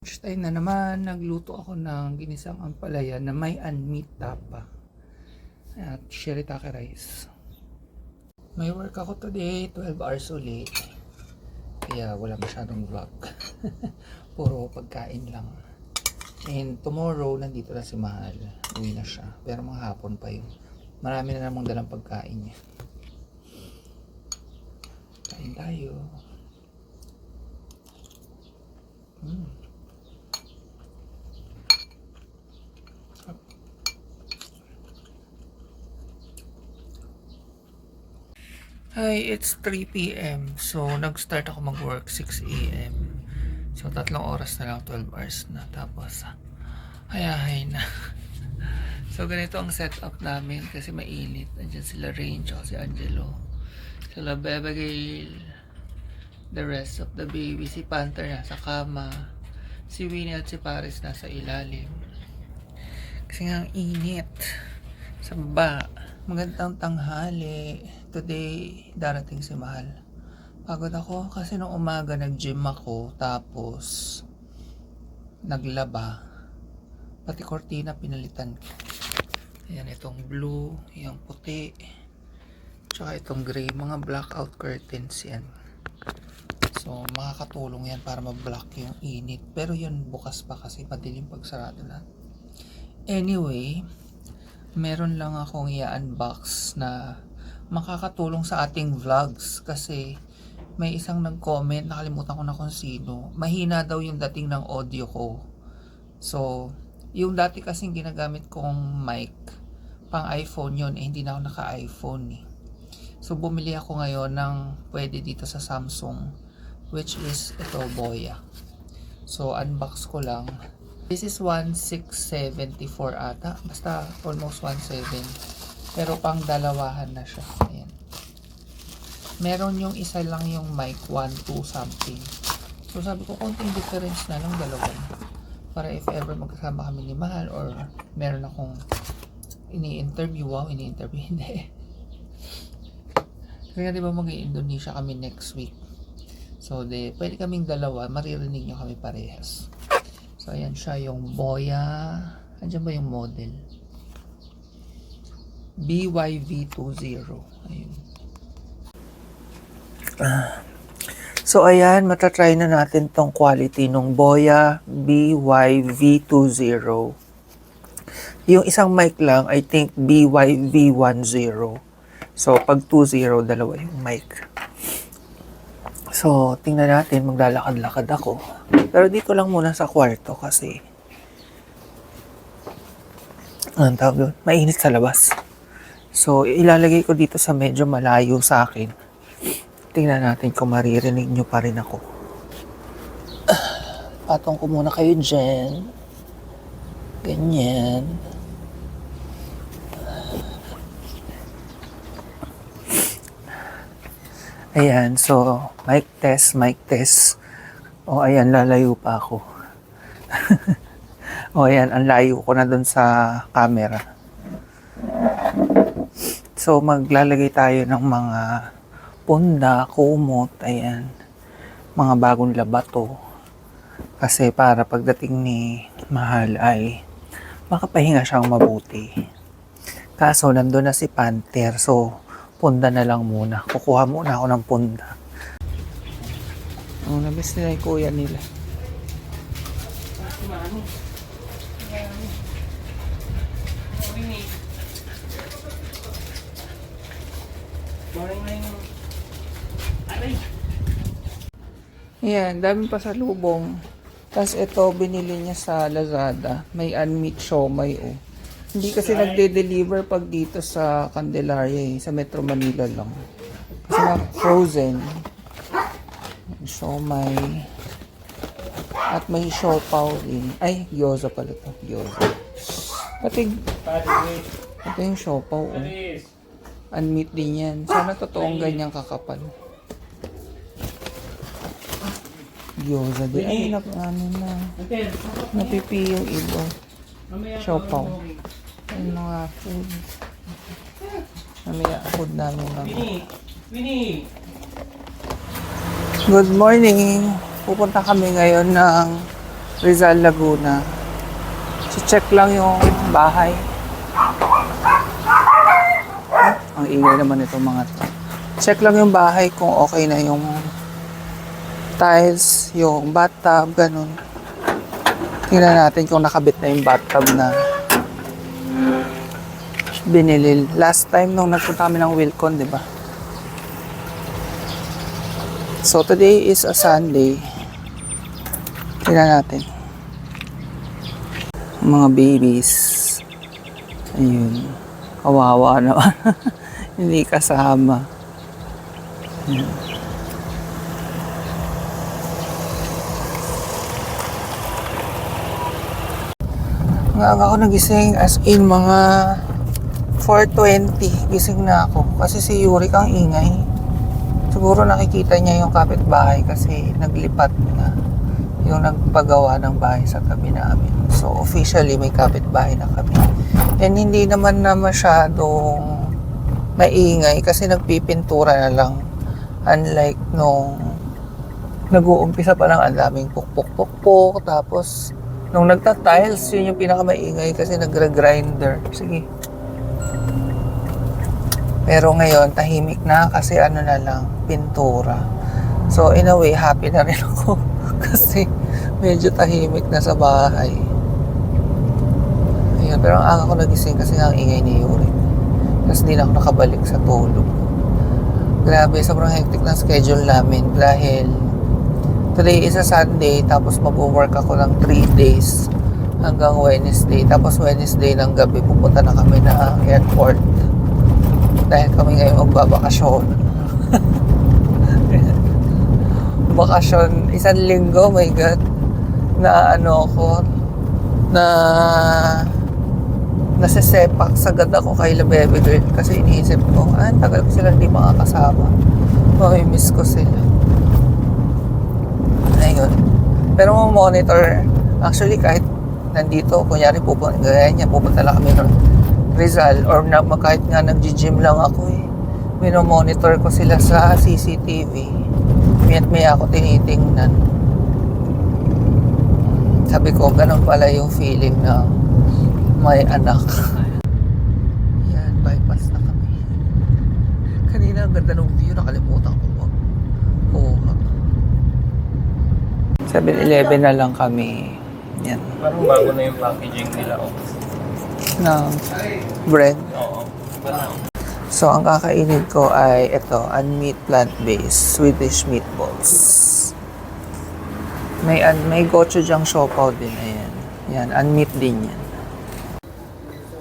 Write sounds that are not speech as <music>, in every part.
Next time na naman, nagluto ako ng ginisang ampalaya na may unmeat tapa. At shiritake rice. May work ako today, 12 hours ulit. Kaya wala masyadong vlog. <laughs> Puro pagkain lang. And tomorrow, nandito na si Mahal. Uwi na siya. Pero mga hapon pa yun. Marami na namang dalang pagkain niya. Kain tayo. Mm. Hi, it's 3 p.m. So, nag-start ako mag-work 6 a.m. So, tatlong oras na lang, 12 hours na. Tapos, hayahay na. <laughs> so, ganito ang setup namin kasi mainit. Andiyan sila Rain, si Angelo. Sila Bebagale. The rest of the baby. Si Panther nasa kama. Si Winnie at si Paris nasa ilalim. Kasi nga ang init. Sa baba. Magandang tanghali. Today, darating si Mahal. Pagod ako kasi nung umaga nag-gym ako. Tapos, naglaba. Pati kortina pinalitan ko. Ayan, itong blue, yung puti. Tsaka itong gray. Mga blackout curtains yan. So, makakatulong yan para ma-block yung init. Pero yun, bukas pa kasi madilim pag sarado na. Anyway, meron lang akong i-unbox na makakatulong sa ating vlogs kasi may isang nag-comment, nakalimutan ko na kung sino. Mahina daw yung dating ng audio ko. So, yung dati kasing ginagamit kong mic, pang iPhone yun, eh hindi na ako naka-iPhone eh. So, bumili ako ngayon ng pwede dito sa Samsung, which is ito, Boya. So, unbox ko lang. This is 1674 ata. Basta almost 17. Pero pang dalawahan na siya. Ayan. Meron yung isa lang yung mic 1, 2 something. So sabi ko, konting difference na lang dalawa. Para if ever magkasama kami ni Mahal or meron akong ini-interview. Wow, ini-interview. <laughs> Hindi. Kaya di ba mag-Indonesia kami next week. So, de, pwede kaming dalawa. Maririnig nyo kami parehas. So, ayan siya yung Boya. Andiyan ba yung model? BYV20. Ayun. So, ayan. Matatry na natin tong quality ng Boya BYV20. Yung isang mic lang, I think BYV10. So, pag 20, dalawa yung mic. So, tingnan natin, maglalakad-lakad ako. Pero dito lang muna sa kwarto kasi anong tawag doon? Mainit sa labas. So, ilalagay ko dito sa medyo malayo sa akin. Tingnan natin kung maririnig nyo pa rin ako. Patong ko muna kayo dyan. Ganyan. Ayan, so, mic test, mic test. O, ayan, lalayo pa ako. <laughs> o, ayan, ang layo ko na dun sa camera. So, maglalagay tayo ng mga punda, kumot, ayan. Mga bagong labato. Kasi para pagdating ni Mahal ay makapahinga siyang mabuti. Kaso, nandun na si Panther. So, punda na lang muna. Kukuha muna ako ng punda. Ang nabis nila yung kuya nila. Yan, dami pa sa lubong. Tapos ito, binili niya sa Lazada. May unmeat siomay, oh. Hindi kasi nagde-deliver pag dito sa Candelaria, eh. Sa Metro Manila lang. Kasi nga frozen. Siomay. At may siopaw din. Ay, gyoza pala to. Gyoza. Pati, ito yung siopaw, oh. Unmeat din yan. Sana totoong ganyang kakapal. Gyoza din. Ay, nap, ano na. Napipi yung iba. Siopaw. Yung mga food. Mamaya food namin lang. Winnie! Good morning. Pupunta kami ngayon ng Rizal, Laguna. check lang yung bahay. Ang ingay naman itong mga to. Check lang yung bahay kung okay na yung tiles, yung bathtub, ganun. Tingnan natin kung nakabit na yung bathtub na binili. Last time nung nagpunta kami ng Wilcon, di ba? So today is a Sunday. Tingnan natin. Mga babies. Ayun. Kawawa naman. <laughs> Hindi kasama. Ayun. Ang aga ako nagising as in mga 4.20 gising na ako. Kasi si Yuri ang ingay. Siguro nakikita niya yung kapitbahay kasi naglipat na yung nagpagawa ng bahay sa tabi namin. So officially may kapitbahay na kami. And hindi naman na masyadong maingay kasi nagpipintura na lang. Unlike nung nag-uumpisa pa lang ang daming pukpuk-pukpuk tapos nung nagta-tiles yun yung pinakamaingay kasi nagre-grinder sige pero ngayon, tahimik na kasi ano na lang, pintura. So, in a way, happy na rin <laughs> ako. kasi medyo tahimik na sa bahay. Ayun, pero ang aga ko nagising kasi ang ingay ni Yuri. Tapos di na ako nakabalik sa tulog. Grabe, sobrang hectic ng schedule namin dahil today is a Sunday, tapos mag-work ako ng 3 days hanggang Wednesday. Tapos Wednesday ng gabi, pupunta na kami na airport dahil kami ngayon magbabakasyon. <laughs> Bakasyon, isang linggo, my God. Na ano ako, na nasisepak sagad ako kay La Baby Girl kasi iniisip ko, ah, tagal ko sila hindi makakasama. Mamimiss ko sila. Ayun. Pero monitor, actually kahit nandito, kunyari pupunta, gaya niya, pupunta lang kami ng Rizal or na, kahit nga nag-gym lang ako eh. Minomonitor ko sila sa CCTV. Miya't may ako tinitingnan. Sabi ko, ganun pala yung feeling na may anak. Yan, bypass na kami. Kanina ang ganda ng view, nakalimutan ko kuha. 7-Eleven na lang kami. Yan. Parang bago na yung packaging nila. Oh. ng bread. Oo. So, ang kakainin ko ay ito, unmeat plant-based Swedish meatballs. May, un, may gochujang siopaw din, ayan. Yan, unmeat din yan.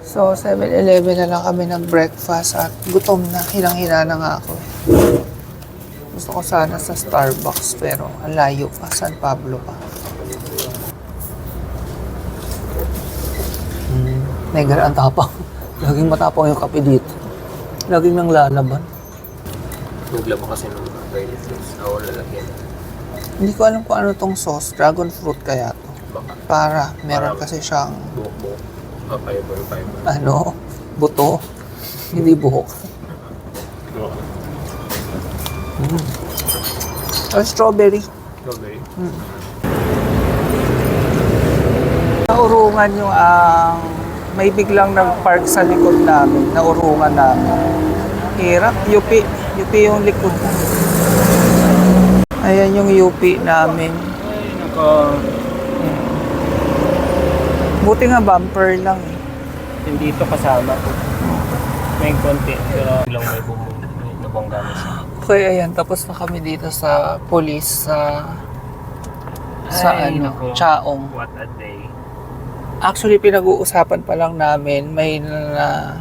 So, 7-Eleven na lang kami ng breakfast at gutom na, hilang-hina na nga ako. Gusto ko sana sa Starbucks pero ang layo pa, San Pablo pa. Hmm, may ang tapang. <laughs> Laging matapang yung kape dito. Laging nang lalaban. Nugla mo kasi ng toilet juice. Ako lalagyan. Hindi ko alam kung ano tong sauce. Dragon fruit kaya to. Baka Para, meron Para- kasi siyang, buhok-buhok. Ah, fiber, fiber. ano, buto. Hindi buhok. Or strawberry. Okay. Naurungan yung ang may biglang nag-park sa likod namin. Naurungan namin. Hirap. UP. UP yung likod. Ayan yung UP namin. Ay, naka... Buti nga bumper lang eh. Hindi ito kasama. May konti. Pero lang may bumong. Nabangga na siya. Okay, ayan. Tapos na kami dito sa police sa sa Ay, ano, nako. Chaong. What a day. Actually, pinag-uusapan pa lang namin, may na,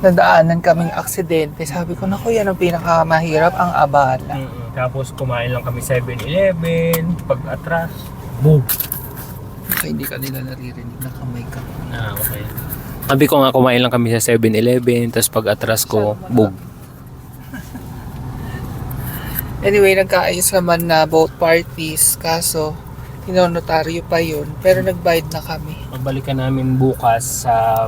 nadaanan kaming aksidente. Sabi ko, naku, yan ang pinakamahirap, ang abala. Mm-mm. Tapos kumain lang kami 7-Eleven. Pag atras, boom. Baka hindi ka nila naririnig na kamay ka. Ah, okay. Sabi ko nga kumain lang kami sa 7-Eleven. Tapos pag atras ko, boom. Anyway, nagkaayos naman na both parties, kaso inonotaryo pa yun, pero nagbayad na kami. Pagbalikan namin bukas sa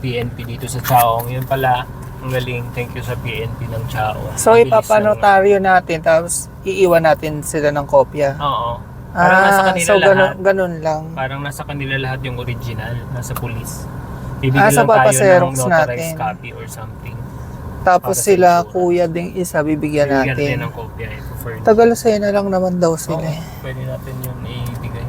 PNP dito sa Chaong. Yun pala, ang galing. Thank you sa PNP ng Chaong. So, bilis ipapanotaryo natin, tapos iiwan natin sila ng kopya. Oo. Parang nasa Ah, kanila so ganun, lahat. ganun lang. Parang nasa kanila lahat yung original, nasa police. Bibigyan Ah, sa lang tayo ng notarized natin. copy or something. Tapos sila, kuya ding isa, bibigyan Bibigyan natin. din ng kopya ito for Tagal na lang naman daw Oo, sila. eh. pwede natin yun ibigay.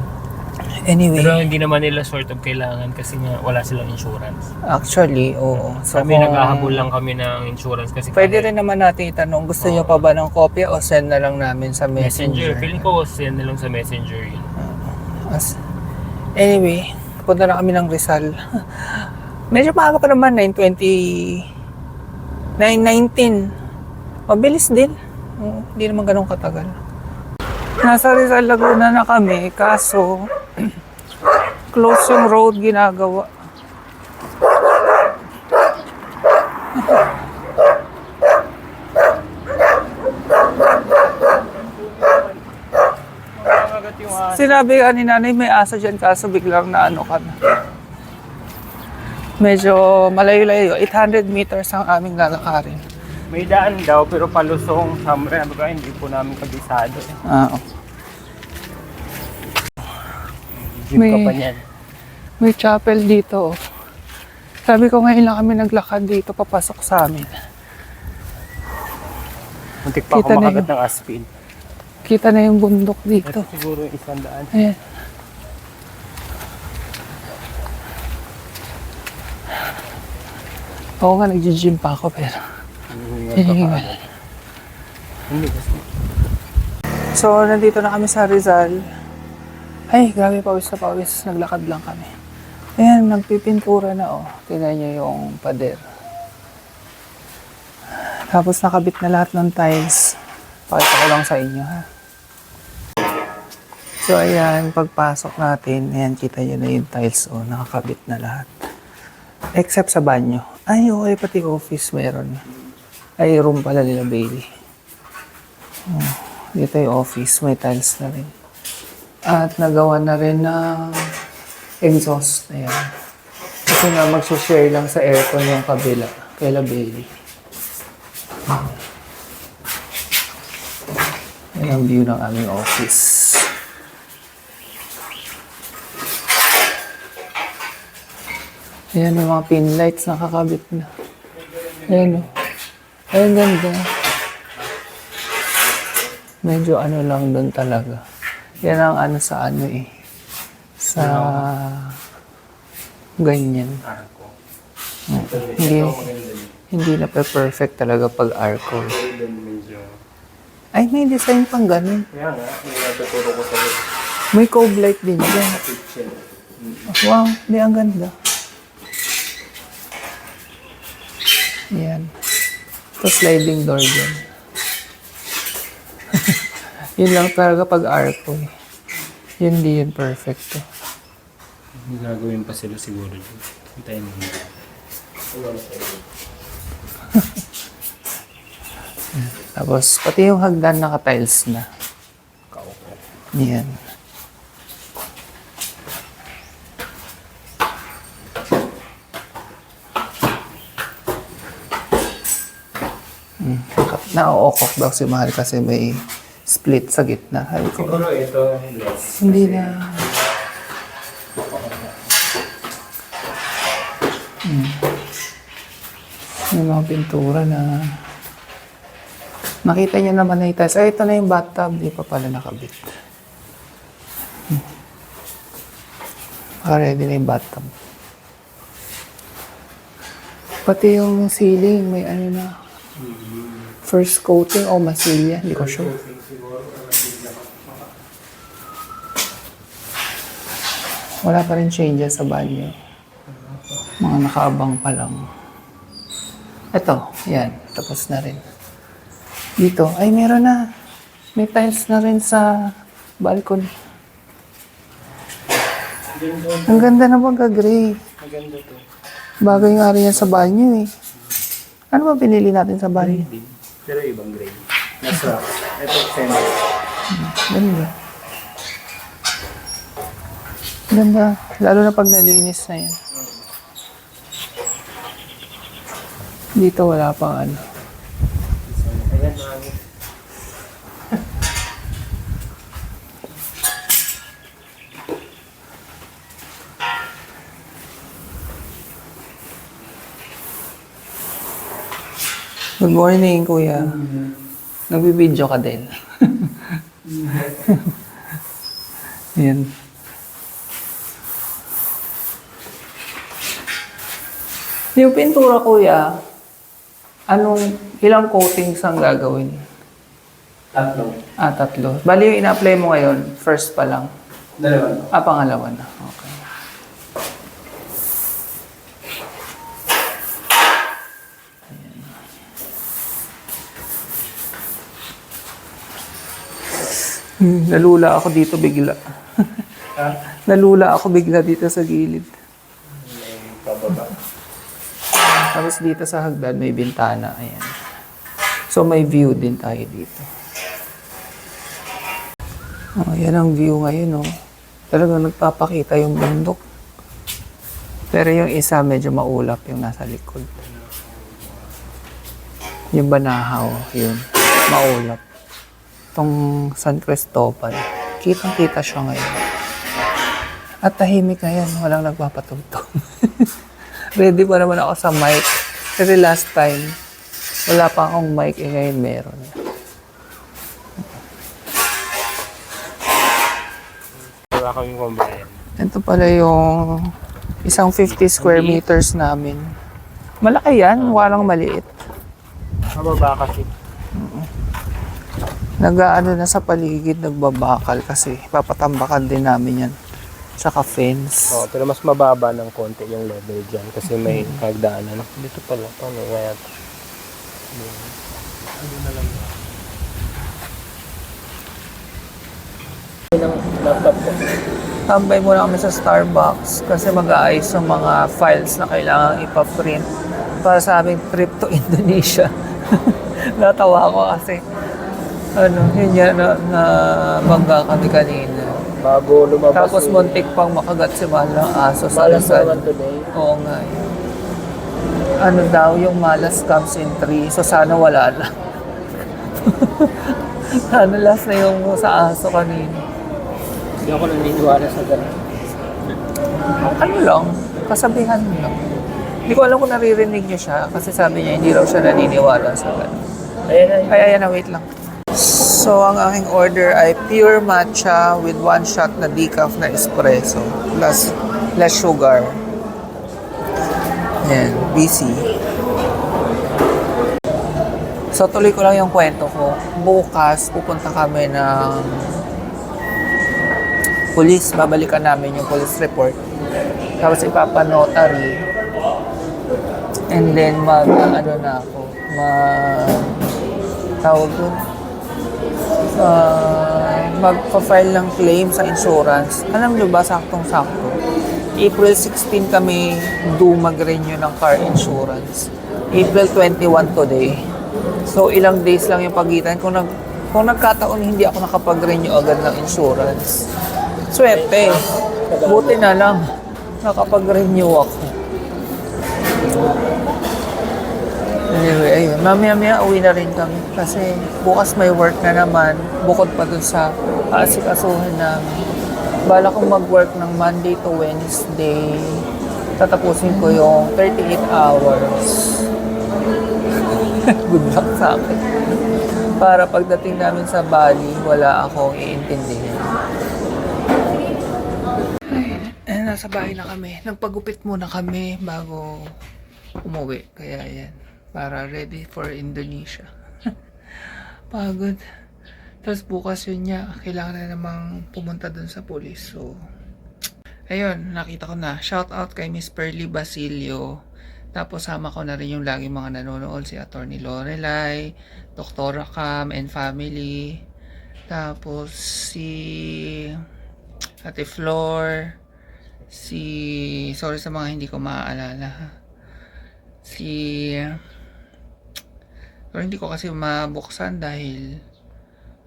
Anyway, Pero hindi naman nila sort of kailangan kasi nga wala silang insurance. actually, oo. So, kami kung- naghahabol lang kami ng insurance kasi Pwede kahit rin naman natin itanong, gusto Oo. nyo pa ba ng kopya o send na lang namin sa messenger. messenger? Feeling ko send na lang sa messenger yun. As, anyway, punta na kami ng Rizal. <laughs> Medyo maaga pa naman, 9.20, 9.19. Mabilis din. Oo, Hindi naman ganun katagal. Nasa Rizal, Laguna na kami, kaso <clears throat> close yung road ginagawa. Sinabi ka ni nanay may aso dyan kaso biglang na ano ka na. Medyo malayo-layo. 800 meters ang aming lalakarin. May daan daw pero palusong somewhere. Ano hindi po namin kabisado. Eh. Ah, oh. Jeep ka May- pa niyan. May chapel dito. oh. Sabi ko ngayon lang kami naglakad dito papasok sa amin. Muntik pa Kita ako makagat ng aspin. Kita na yung bundok dito. Ito siguro yung isang daan. Ayan. Oo nga, nag-gym pa ako pero kasi. So, nandito na kami sa Rizal. Ay, grabe, pawis na pawis. Naglakad lang kami. Ayan, nagpipintura na, oh. Tingnan niyo yung pader. Tapos nakabit na lahat ng tiles. Pakita ko lang sa inyo, ha. So, ayan, pagpasok natin, ayan, kita niyo na yung tiles, oh. Nakakabit na lahat. Except sa banyo. Ay, okay, pati office meron. Ay, room pala nila, Bailey. Dito yung office, may tiles na rin. At nagawa na rin ng exhaust. Ayan. Kasi nga magsha-share lang sa aircon yung kabila. Kaila Bailey. Yan ang view ng aming office. Ayan yung mga pin lights nakakabit na. Ayan o. Ayan ganda. Medyo ano lang doon talaga. Yan ang ano sa ano eh. Sa ganyan. Arko. Mm. Hindi, hindi na perfect talaga pag arco. Ay, may design pang ganun. Kaya nga, may natuturo ko sa May cove light din dyan. Wow, di ang ganda. Yan. Ito sliding door dyan. <laughs> yun lang talaga pag arco eh. Yun di yun perfect eh. Gagawin pa sila siguro dyan. Hintayin mo. Tapos, pati yung hagdan naka-tiles na. Yan. Hmm. Na-ookok daw si Mahal kasi may split sa gitna. Sabi ko, Siguro ito, less. hindi na. Hmm. May mga pintura na Nakita niyo naman na itas. Ay, ito na yung bathtub. Di pa pala nakabit. Hmm. ready na yung bathtub. Pati yung ceiling, may ano na. First coating o masilya. Hindi ko sure. Wala pa rin changes sa banyo. Mga nakaabang pa lang. Ito, yan. Tapos na rin. Dito, ay meron na. May tiles na rin sa balcony. Ang ganda na magka-gray. Maganda to. Bagay nga rin yan sa banyo eh. Ano ba pinili natin sa banyo? Din. Pero ibang grade. Nasa, ito, center. Ganda. Ganda. Lalo na pag nalinis na yan. Dito wala pang ano. Good morning, kuya. Nagbibideo ka din. Yan. Yung pintura, kuya, anong, ilang coatings ang gagawin? Tatlo. Ah, tatlo. Bali yung ina-apply mo ngayon, first pa lang. Dalawa. Ah, pangalawa na. Okay. Hmm, nalula ako dito bigla. <laughs> Nalula ako bigla dito sa gilid. Pababa. Tapos dito sa hagdan may bintana. Ayan. So may view din tayo dito. Oh, yan ang view ngayon, oh. Talagang nagpapakita yung bundok. Pero yung isa medyo maulap yung nasa likod. Yung Banahaw, yun. Maulap. Itong San Cristobal. Kitang-kita siya ngayon. At tahimik na yan. Walang nagpapatugtog. <laughs> Ready pa naman ako sa mic. Kasi last time, wala pa akong mic. Eh ngayon meron. Wala kaming kumbayan. Ito pala yung isang 50 square meters namin. Malaki yan. Walang maliit. Mababa kasi. Nag-ano na sa paligid, nagbabakal kasi papatambakan din namin yan. Tsaka fence. Oh, pero mas mababa ng konti yung level dyan kasi may hagdanan. Dito pala. Paano kaya ito? Ano na lang ng laptop ko. Tambay muna kami sa Starbucks kasi mag-aayos ng mga files na kailangan ipaprint para sa aming trip to <laughs> Indonesia. <laughs> Natawa ako kasi ano, yun yan na, na bangga kami kanina. Bago lumabas Tapos yung muntik pang makagat si Mahal ng aso sa Malas Rizal. naman today. Oo nga eh. Ano daw, yung malas comes in three. So sana wala na. <laughs> sana last na yung sa aso kanina. Hindi ako naniniwala sa ganun. Ano lang, kasabihan lang. Hindi ko alam kung naririnig niyo siya kasi sabi niya hindi raw siya naniniwala sa ganun. Ayan na. Kaya yan na, wait lang. So, ang aking order ay pure matcha with one shot na decaf na espresso plus less sugar. Yan, busy. So, tuloy ko lang yung kwento ko. Bukas, pupunta kami ng police. Babalikan namin yung police report. Tapos ipapanotary. And then, mag, ano na ako, mag, tawag dun, uh, magpa-file ng claim sa insurance. Alam nyo ba, saktong-sakto, April 16 kami due mag-renew ng car insurance. April 21 today. So, ilang days lang yung pagitan. Kung, nag, kung nagkataon hindi ako nakapag-renew agad ng insurance, swerte. Buti na lang, nakapag-renew ako. Anyway, ayun. Mamaya-maya uwi na rin kami. Kasi bukas may work na naman. Bukod pa dun sa aasikasuhin namin. Bala kong mag-work ng Monday to Wednesday. Tatapusin ko yung 38 hours. <laughs> Good luck sa akin. Para pagdating namin sa Bali, wala akong iintindihan. Ay, nasa bahay na kami. Nagpagupit muna kami bago umuwi. Kaya yan. Para ready for Indonesia. <laughs> Pagod. Tapos bukas yun niya. Kailangan na namang pumunta dun sa police. So, ayun. Nakita ko na. Shout out kay Miss Pearly Basilio. Tapos sama ko na rin yung lagi mga nanonood. Si Attorney Lorelai, Doktora Cam and family. Tapos si Ate Flor. Si... Sorry sa mga hindi ko maaalala. Si... Pero hindi ko kasi mabuksan dahil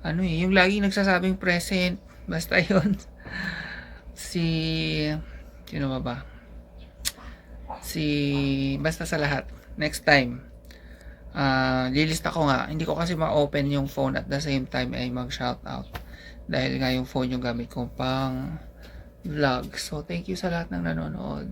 ano eh, yung lagi nagsasabing present. <laughs> Basta yon Si... Sino ba ba? Si... Basta sa lahat. Next time. Ah, lilista ko nga. Hindi ko kasi ma-open yung phone at the same time ay mag-shoutout. Dahil nga yung phone yung gamit ko pang vlog. So, thank you sa lahat ng nanonood.